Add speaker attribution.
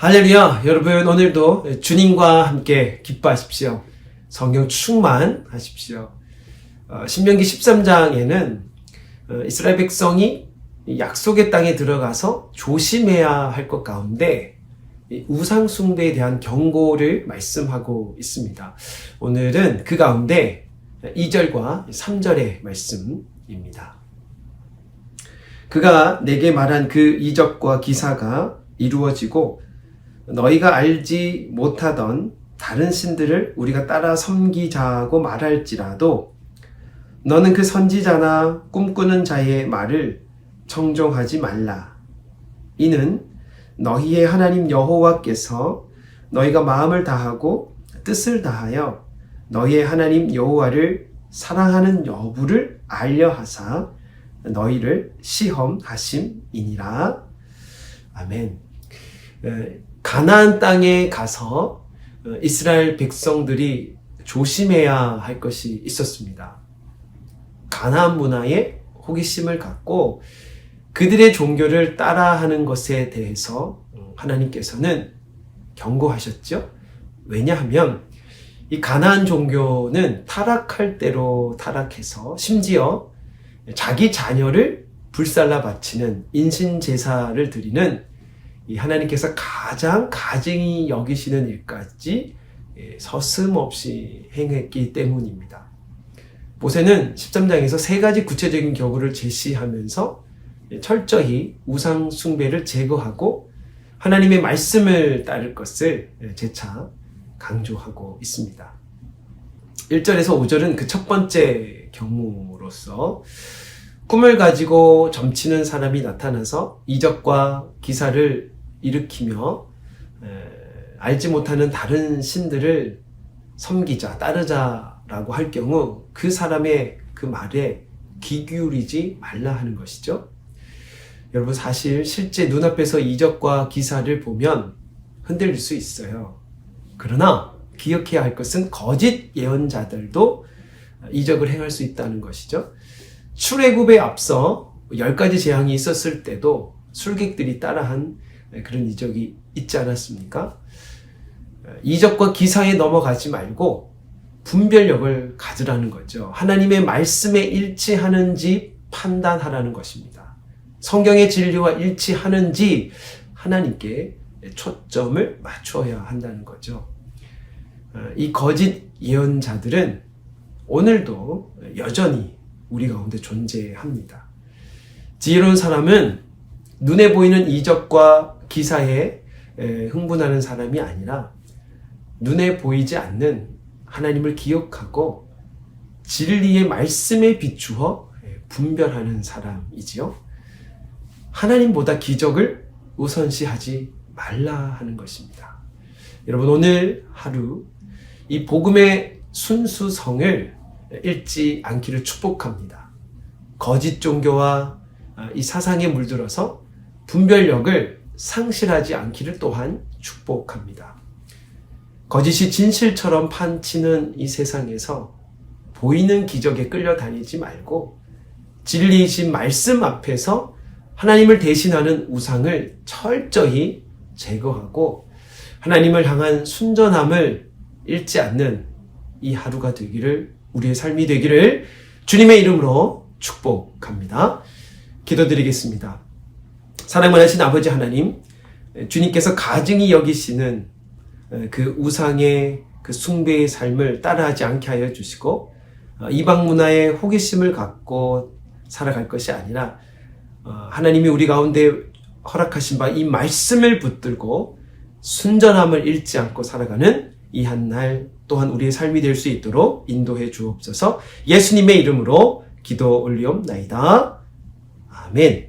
Speaker 1: 할렐루야! 여러분, 오늘도 주님과 함께 기뻐하십시오. 성경 충만하십시오. 어, 신명기 13장에는 어, 이스라엘 백성이 이 약속의 땅에 들어가서 조심해야 할 것 가운데 이 우상숭배에 대한 경고를 말씀하고 있습니다. 오늘은 그 가운데 2절과 3절의 말씀입니다. 그가 내게 말한 그 이적과 기사가 이루어지고 너희가 알지 못하던 다른 신들을 우리가 따라 섬기자고 말할지라도 너는 그 선지자나 꿈꾸는 자의 말을 청종하지 말라. 이는 너희의 하나님 여호와께서 너희가 마음을 다하고 뜻을 다하여 너희의 하나님 여호와를 사랑하는 여부를 알려 하사 너희를 시험하심이니라. 아멘. 에, 가나안 땅에 가서 어, 이스라엘 백성들이 조심해야 할 것이 있었습니다. 가나안 문화에 호기심을 갖고 그들의 종교를 따라하는 것에 대해서 어, 하나님께서는 경고하셨죠. 왜냐하면 이 가나안 종교는 타락할 대로 타락해서 심지어 자기 자녀를 불살라 바치는 인신 제사를 드리는 이 하나님께서 가장 가증히 여기시는 일까지 예, 서슴없이 행했기 때문입니다. 모세는 13장에서 세 가지 구체적인 경우를 제시하면서 예, 철저히 우상 숭배를 제거하고 하나님의 말씀을 따를 것을 예, 재차 강조하고 있습니다. 1절에서 5절은 그 첫 번째 경우로서 꿈을 가지고 점치는 사람이 나타나서 이적과 기사를 일으키며 에, 알지 못하는 다른 신들을 섬기자, 따르자라고 할 경우 그 사람의 그 말에 귀 기울이지 말라 하는 것이죠. 여러분 사실 실제 눈앞에서 이적과 기사를 보면 흔들릴 수 있어요. 그러나 기억해야 할 것은 거짓 예언자들도 이적을 행할 수 있다는 것이죠. 출애굽에 앞서 열 가지 재앙이 있었을 때도 술객들이 따라한 그런 이적이 있지 않았습니까? 이적과 기사에 넘어가지 말고 분별력을 가지라는 거죠. 하나님의 말씀에 일치하는지 판단하라는 것입니다. 성경의 진리와 일치하는지 하나님께 초점을 맞춰야 한다는 거죠. 이 거짓 예언자들은 오늘도 여전히 우리 가운데 존재합니다. 지혜로운 사람은 눈에 보이는 이적과 기사에 흥분하는 사람이 아니라 눈에 보이지 않는 하나님을 기억하고 진리의 말씀에 비추어 분별하는 사람이지요. 하나님보다 기적을 우선시하지 말라 하는 것입니다. 여러분 오늘 하루 이 복음의 순수성을 잃지 않기를 축복합니다. 거짓 종교와 이 사상에 물들어서 분별력을 상실하지 않기를 또한 축복합니다. 거짓이 진실처럼 판치는 이 세상에서 보이는 기적에 끌려다니지 말고 진리이신 말씀 앞에서 하나님을 대신하는 우상을 철저히 제거하고 하나님을 향한 순전함을 잃지 않는 이 하루가 되기를 우리의 삶이 되기를 주님의 이름으로 축복합니다. 기도드리겠습니다. 사랑 많으신 아버지 하나님, 주님께서 가증히 여기시는 그 우상의 그 숭배의 삶을 따라하지 않게 하여 주시고 이방 문화에 호기심을 갖고 살아갈 것이 아니라 하나님이 우리 가운데 허락하신 바 이 말씀을 붙들고 순전함을 잃지 않고 살아가는 이 한 날 또한 우리의 삶이 될 수 있도록 인도해 주옵소서 예수님의 이름으로 기도 올리옵나이다. 아멘.